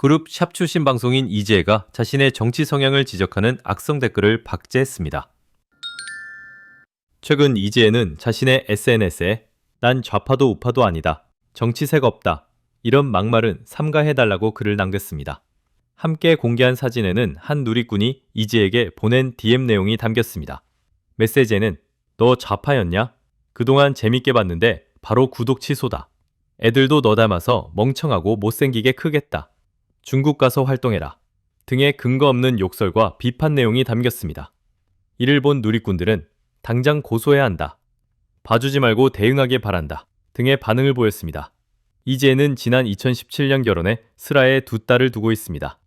그룹 샵 출신 방송인 이지혜가 자신의 정치 성향을 지적하는 악성 댓글을 박제했습니다. 최근 이지혜는 자신의 SNS에 난 좌파도 우파도 아니다. 정치색 없다. 이런 막말은 삼가해달라고 글을 남겼습니다. 함께 공개한 사진에는 한 누리꾼이 이지에게 보낸 DM 내용이 담겼습니다. 메시지에는 너 좌파였냐? 그동안 재밌게 봤는데 바로 구독 취소다. 애들도 너 닮아서 멍청하고 못생기게 크겠다. 중국 가서 활동해라. 등의 근거 없는 욕설과 비판 내용이 담겼습니다. 이를 본 누리꾼들은 당장 고소해야 한다. 봐주지 말고 대응하길 바란다. 등의 반응을 보였습니다. 이지혜는 지난 2017년 결혼해 슬하에 두 딸을 두고 있습니다.